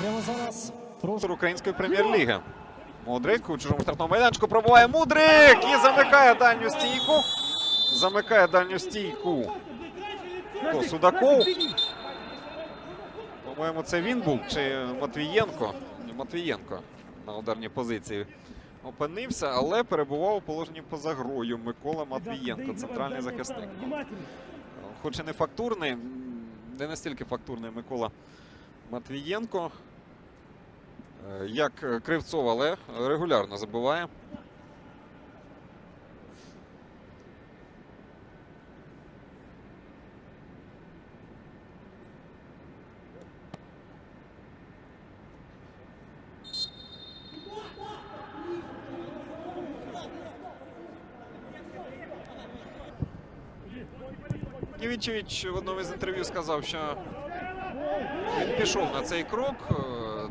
А зараз прошу. Української прем'єр-ліги. Мудрик у чужому штрафному майданчику пробуває Мудрик і замикає дальню стійку. Замикає дальню стійку. Хто, Судаков. По-моєму, це він був чи Матвієнко. Матвієнко на ударній позиції опинився, але перебував у положенні поза грою Микола Матвієнко, центральний захисник. Хоч і не фактурний, не настільки фактурний Микола Матвієнко, е, як Кривцов, але регулярно забиває. Євічевич в одному із інтерв'ю сказав, що він пішов на цей крок. е,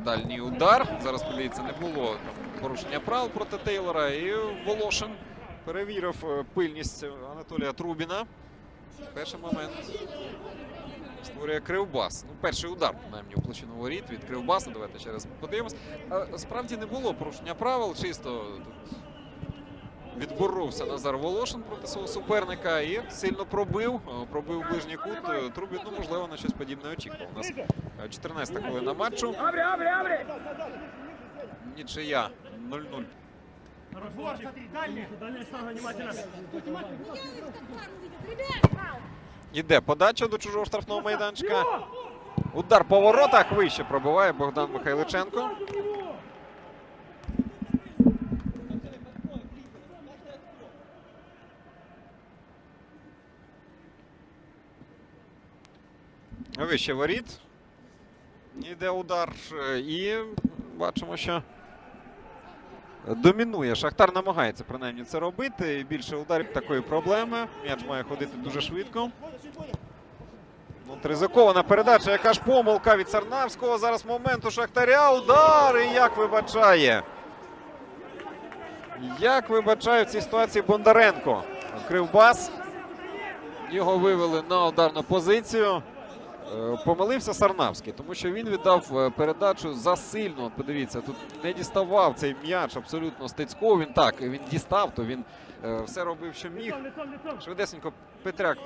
Дальній удар. Зараз подивіться, не було порушення правил проти Тейлора. І Волошин перевірив е, пильність Анатолія Трубіна. Перший момент створює Кривбас. Ну, перший удар, принаймні, у площину воріт від Кривбаса. Давайте ще раз подивимось. Справді не було порушення правил. Чисто тут відборовся Назар Волошин проти свого суперника і сильно пробив. Е, Пробив ближній кут. Трубін, ну, можливо, на щось подібне очікував. У нас е, 14 хвилина матчу. Нічия 0-0. Хорошо, смотри, дальняя. Дальняя штанга, внимательно. Іде подача до чужого штрафного майданчика. Удар по воротах вище пробиває Богдан Михайличенко. Вище воріт. Іде удар. е, І бачимо, що домінує. Шахтар намагається принаймні це робити. Більше ударів такої проблеми. М'яч має ходити дуже швидко. Ризикована передача. Яка ж помилка від Сарнавського. Зараз момент у Шахтаря. Удар. І як вибачає. Як вибачає в цій ситуації Бондаренко. Кривбас. Його вивели на ударну позицію. Е, Помилився Сарнавський, тому що він віддав е, передачу засильно. Подивіться, тут не діставав цей м'яч абсолютно Стецького. Він так, він дістав, то він е, все робив, що міг. Швидесенько Петряк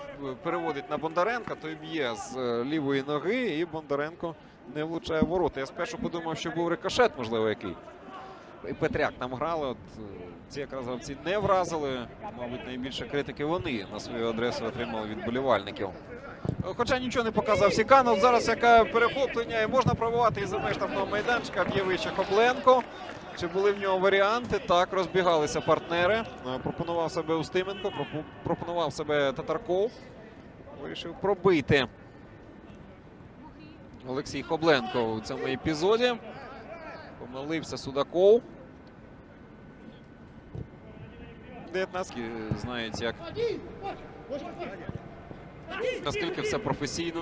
переводить на Бондаренка, той б'є з лівої ноги, і Бондаренко не влучає ворота. Я спершу подумав, що був рикошет, можливо, який. І Петряк там грали. От ці якраз гравці не вразили. Мабуть, найбільше критики вони на свою адресу отримали від болівальників. Хоча нічого не показав Сіканов. Зараз яке перехоплення і можна пробувати із за меж штрафного майданчика. Б'є вище Хобленко. Чи були в нього варіанти? Так, розбігалися партнери. Е, Пропонував себе Устименко, пропонував себе Татарков. Вирішив пробити Олексій Хобленко у цьому епізоді. Помилився Судаков. 19 знають, як наскільки все професійно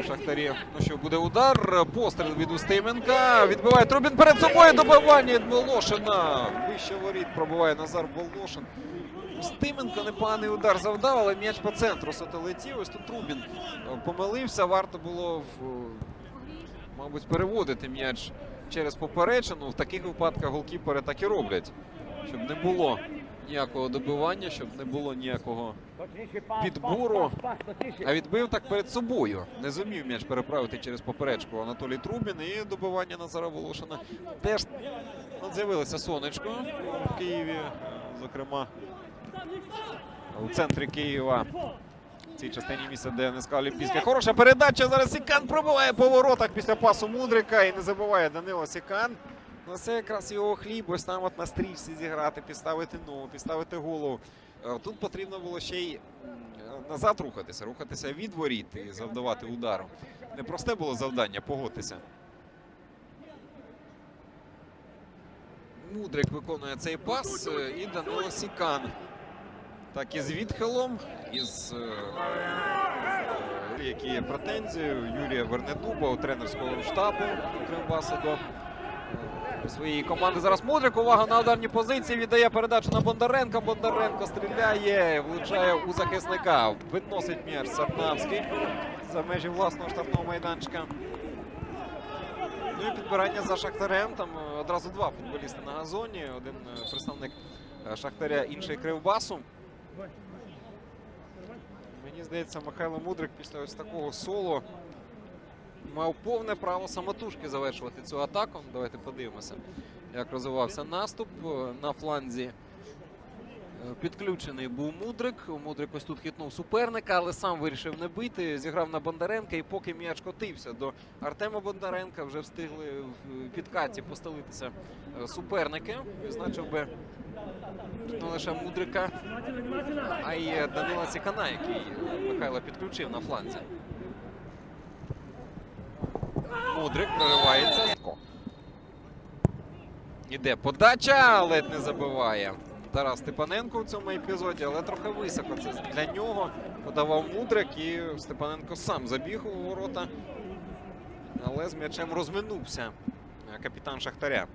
у Шахтарів. Ну що, буде удар. Постріл від Устименка. Відбиває Трубін перед собою. Добивання від Волошина. Вище воріт пробиває Назар Волошин. Устименко непоганий удар завдав, але м'яч по центру суто летів. Ось тут Трубін е, помилився. Варто було, в, мабуть, переводити м'яч через поперечину. В таких випадках голкіпери так і роблять. Щоб не було ніякого добивання, щоб не було ніякого підбору. А відбив так перед собою. Не зумів м'яч переправити через поперечку Анатолій Трубін і добивання Назара Волошина. Теж з'явилося сонечко в Києві, зокрема у центрі Києва. В цій частині місця, де НСК Олімпійська. Хороша передача. Зараз Сікан пробиває по воротах після пасу Мудрика і не забуває Данило Сікан. Ну, це якраз його хліб, ось там от на стрічці зіграти, підставити ногу, підставити голову. Е, Тут потрібно було ще й назад рухатися, рухатися від воріт і завдавати удару. Непросте було завдання, погодьтеся. Мудрик виконує цей пас е, і Данило Сікан. Так і з відхилом, із е, е, які є претензії Юрія Вернедуба у тренерського штабу Кривбасу до е, своєї команди. Зараз Мудрик. Увага на ударні позиції. Віддає передачу на Бондаренка. Бондаренко стріляє, влучає у захисника. Відносить м'яч Сарнавський за межі власного штрафного майданчика. Ну і підбирання за Шахтарем. Там е, одразу два футболісти на газоні. Один е, представник е, Шахтаря, інший Кривбасу. Мені здається, Михайло Мудрик після ось такого соло мав повне право самотужки завершувати цю атаку. Давайте подивимося, як розвивався наступ Е, на фланзі. е, Підключений був Мудрик. Мудрик ось тут хитнув суперника, але сам вирішив не бити. Зіграв на Бондаренка, і поки м'яч котився до Артема Бондаренка, вже встигли в підкаті постелитися е, суперники. Відзначив би не лише Мудрика, а й Данила Цікана, який Михайло підключив на фланзі. Мудрик проривається. Іде подача, ледь не забиває. Тарас Степаненко в цьому епізоді, але трохи високо. Це для нього подавав Мудрик і Степаненко сам забіг у ворота. Але з м'ячем розминувся капітан Шахтаря.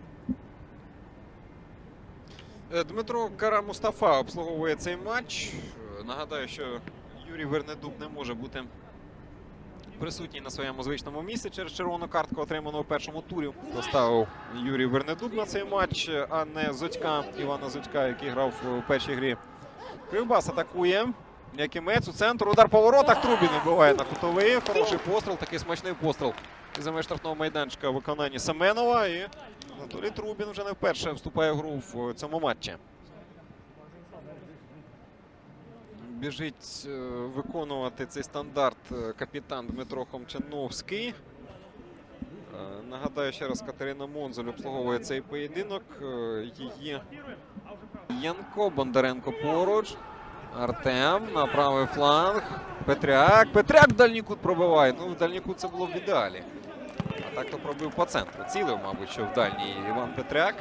Е, Дмитро Кара Мустафа обслуговує цей матч. Е, Нагадаю, що Юрій Вернедуб не може бути присутній на своєму звичному місці через червону картку, отриману у першому турі. Поставив Юрій Вернедуб на цей матч, а не Зодька, Івана Зодька, який грав у першій грі. Кривбас атакує. Якимець у центр. Удар по воротах. Трубін вибиває на кутовий. Хороший постріл, такий смачний постріл. Із меж штрафного майданчика в виконанні Семенова. І Анатолій Трубін вже не вперше вступає в гру в цьому матчі. Біжить е, виконувати цей стандарт е, капітан Дмитро Хомчановський. Е, Нагадаю ще раз, Катерина Монзоль обслуговує цей поєдинок. Її Янко, Бондаренко поруч. Артем на правий фланг. Петряк. Петряк в дальній кут пробиває. Ну, в дальній кут це було в ідеалі. А так то пробив по центру. Цілив, мабуть, що в дальній Іван Петряк.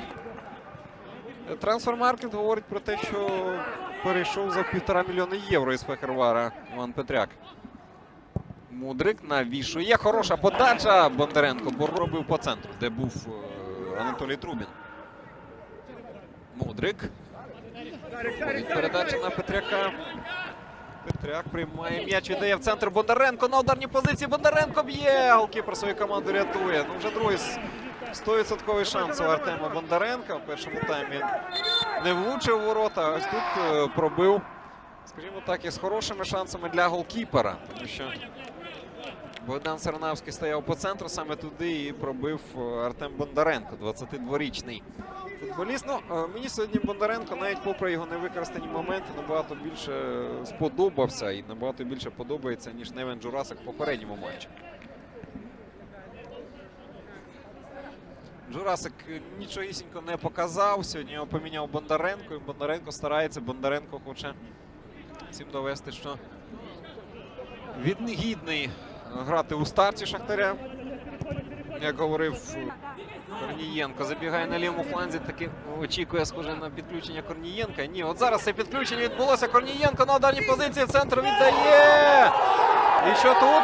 Трансфермаркет говорить про те, що перейшов за півтора мільйони євро із Фехервара Іван Петряк. Мудрик навішує. Хороша подача. Бондаренко бо робив по центру, де був е, Анатолій Трубін. Мудрик. Передача на Петряка. Петряк приймає м'яч, віддає в центр Бондаренко на ударній позиції. Бондаренко б'є. Голкіпер свою команду рятує. Ну вже другий 100% шанс у Артема Бондаренка. В першому таймі не влучив ворота. Ось тут е, пробив, скажімо так, із хорошими шансами для голкіпера. Тому що Богдан Сарнавський стояв по центру саме туди і пробив е, Артем Бондаренко, 22-річний футболіст. Ну, е, мені сьогодні Бондаренко, навіть попри його невикористані моменти, набагато більше сподобався і набагато більше подобається, ніж Невен Джурасик в попередньому матчі. Джурасик е, нічогісінько не показав. Сьогодні його поміняв Бондаренко. І Бондаренко старається. Бондаренко хоче всім довести, що він гідний грати у старті Шахтаря. Як говорив е, Корнієнко, забігає на лівому фланзі, таки очікує схоже на підключення Корнієнка. Ні, от зараз це підключення відбулося. Корнієнко на ударній позиції в центр віддає. І що тут?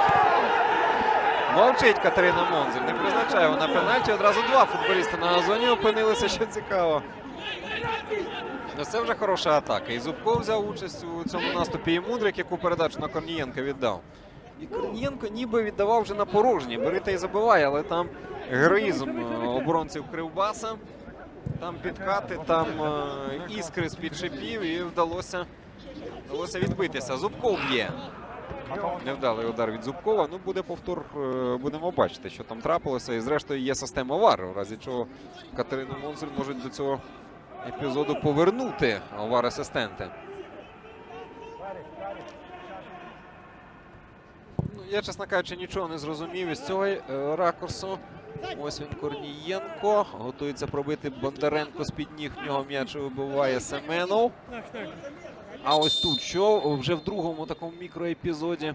Мовчить Катерина Монзель. Не призначає вона пенальті. Одразу два футболісти на газоні опинилися, що цікаво. Ну, Це вже хороша атака. І Зубков взяв участь у цьому наступі і Мудрик, яку передачу на Корнієнка віддав. І Корнієнко ніби віддавав вже на порожній. Бери та й забиває, але там героїзм е, оборонців Кривбаса. Там підкати, там е, іскри з-під шипів і вдалося, вдалося відбитися. Зубков б'є. Невдалий удар від Зубкова. Ну, буде повтор, е, будемо бачити, що там трапилося. І зрештою є система ВАР, в разі чого Катерину Монзель можуть до цього епізоду повернути ВАР-асистенти. Ну, я, чесно кажучи, нічого не зрозумів із цього е, ракурсу. Ось він Корнієнко. Готується пробити Бондаренко з-під ніг. В нього м'яч вибиває Семенов. А ось тут що вже в другому такому мікроепізоді.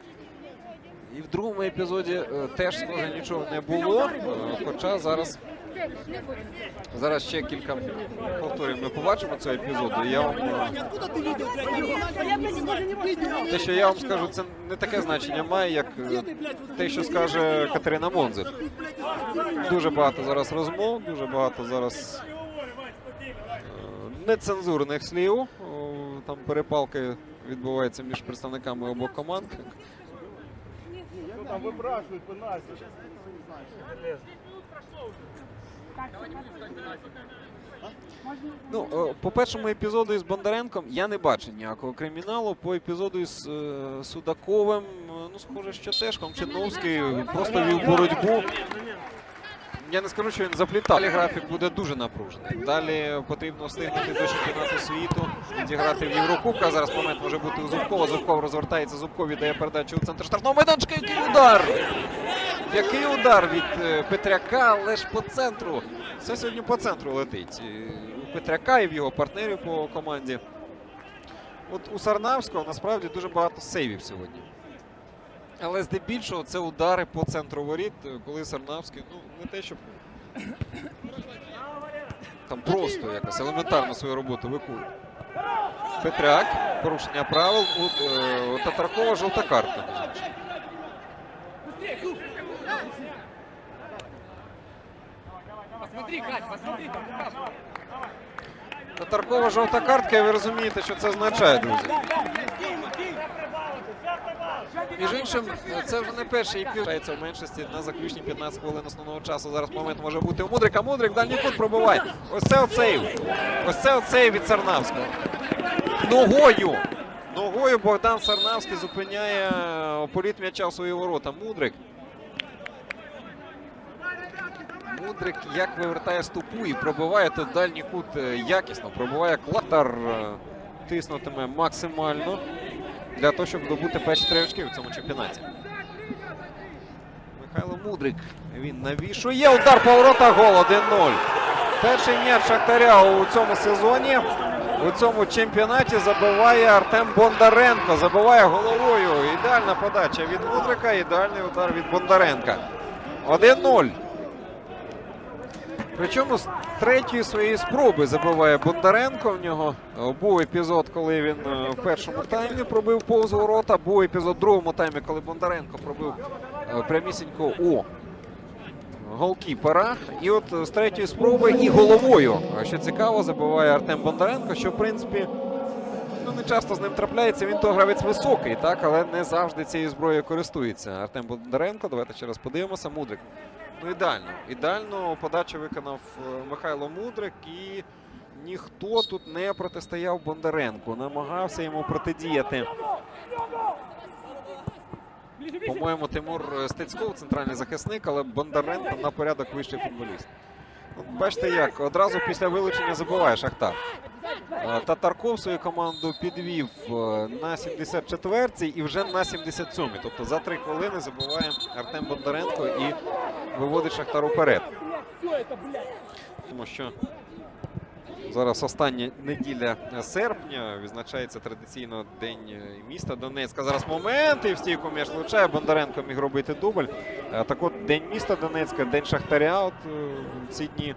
І в другому епізоді е, теж схоже нічого не було. Е, Хоча зараз, зараз ще кілька повторів ми побачимо цього епізоду. І Я вам, е, те, що я вам скажу, це не таке значення має, як те, що скаже Катерина Монзик. Дуже багато зараз розмов, дуже багато зараз нецензурних слів. Там перепалки відбуваються між представниками обох команд. там выпрашивают пенальти. Ну, е, по першому епізоду із Бондаренком я не бачу ніякого криміналу. По епізоду із е, Судаковим, е, ну, схоже, що теж Комчиновський просто вів боротьбу. Я не скажу, що він заплітав. Далі графік буде дуже напружений. Далі потрібно встигнути до чемпіонату світу, відіграти в Єврокубках. Зараз момент може бути у Зубкова. Зубков розвертається, Зубков віддає передачу у центр штрафного майданчика. Який удар! Який удар від е, Петряка, але ж по центру. Все сьогодні по центру летить. У Петряка і в його партнерів по команді. От у Сарнавського насправді дуже багато сейвів сьогодні. Але здебільшого це удари по центру воріт, е, коли Сарнавський, ну, не те, щоб там просто якось елементарно свою роботу виконує. Петряк, порушення правил, у, е, Татаркова жовта іншим. Татаркова жовта картка, і ви розумієте, що це означає, друзі. Між іншим, це вже не перший епізод. в меншості на заключні 15 хвилин основного часу. Зараз момент може бути у Мудрика. Мудрик дальній кут пробиває. Ось це оцей. Ось це оцей від Сарнавського. Ногою. Ногою Богдан Сарнавський зупиняє політ м'яча в свої ворота. Мудрик. Мудрик як вивертає стопу і пробиває тут дальній кут е, якісно. Пробиває клатар. е, Тиснутиме максимально для того, щоб добути перші три очки в цьому чемпіонаті. Михайло Мудрик. Він навішує. Удар по воротах. Гол 1-0. Перший м'яч Шахтаря у цьому сезоні. У цьому чемпіонаті забиває Артем Бондаренко. Забиває головою. Ідеальна подача від Мудрика. Ідеальний удар від Бондаренка. 1-0. Причому третьої своєї спроби забиває Бондаренко. В нього е, був епізод, коли він е, в першому таймі пробив повз ворота. Був епізод в другому таймі, коли Бондаренко пробив е, прямісінько у голкіпера. І от з третьої спроби і головою, що цікаво, забиває Артем Бондаренко, що в принципі ну, не часто з ним трапляється. Він то гравець високий, так, але не завжди цією зброєю користується. Артем Бондаренко. Давайте ще раз подивимося. Мудрик. Ну, ідеально. Ідеально подачу виконав е, Михайло Мудрик і ніхто тут не протистояв Бондаренку. Намагався йому протидіяти. По-моєму, Тимур Стецьков, центральний захисник, але Бондаренко на порядок вищий футболіст. Бачите як, одразу після вилучення забиває Шахтар. Е, Татарков свою команду підвів е, на 74-й і вже на 77-й. Тобто за три хвилини забиває Артем Бондаренко і виводить Шахтар уперед. Тому що зараз остання неділя серпня відзначається традиційно День міста Донецька. Зараз момент і в стійку м'яч влучає. Бондаренко міг робити дубль. Е, Так от День міста Донецька, День Шахтаря. От е, ці дні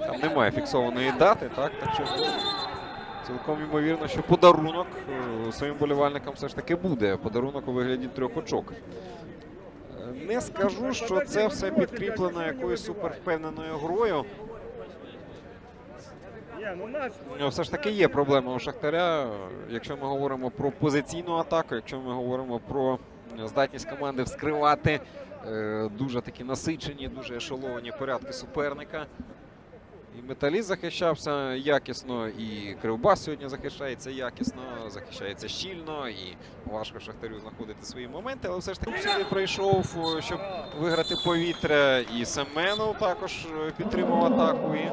там немає фіксованої дати, так? Так що цілком ймовірно, що подарунок е, своїм болівальникам все ж таки буде. Подарунок у вигляді трьох очок. Не скажу, що це все підкріплено якоюсь супервпевненою грою. Ну. Ну, Все ж таки є проблема у Шахтаря. Якщо ми говоримо про позиційну атаку, якщо ми говоримо про здатність команди вскривати е, дуже такі насичені, дуже ешеловані порядки суперника. І металіст захищався якісно, і кривба сьогодні захищається якісно, захищається щільно, і важко Шахтарю знаходити свої моменти, але все ж таки сюди прийшов, е, щоб виграти повітря. І Семенов також е, підтримав атаку. І